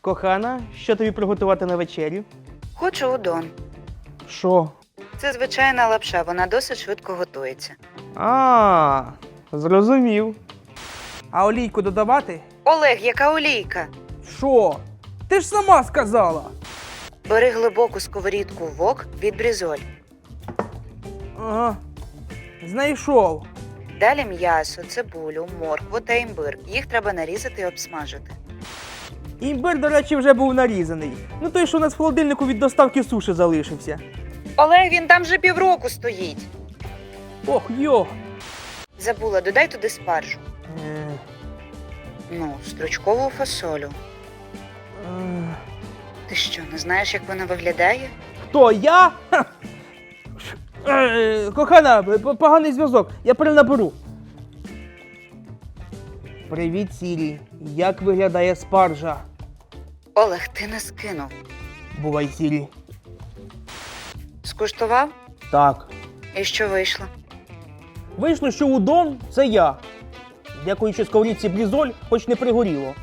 Кохана, що тобі приготувати на вечерю? Хочу удон. Що? Це звичайна лапша, вона досить швидко готується. А, зрозумів. А олійку додавати? Олег, яка олійка? Що? Ти ж сама сказала. Бери глибоку сковорідку вок від брізоль. Ага. Знайшов. Далі м'ясо, цибулю, моркву та імбир. Їх треба нарізати і обсмажити. Імбир, до речі, вже був нарізаний. Ну той, що у нас в холодильнику від доставки суші залишився. Олег, він там вже півроку стоїть. Ох, йо. Забула, додай туди спаржу. Е, Ну, стручкову фасолю. е. Ти що, не знаєш, як вона виглядає? Хто я? Ха. Е, Кохана, п- поганий зв'язок. Я перенаберу. Привіт, Сірі. Як виглядає спаржа? Олег, ти не скинув. Бувай, Сірі. Скуштував? Так. І що вийшло? Вийшло, що удон це я. Дякуючи сковорідці Блізоль, хоч не пригоріло.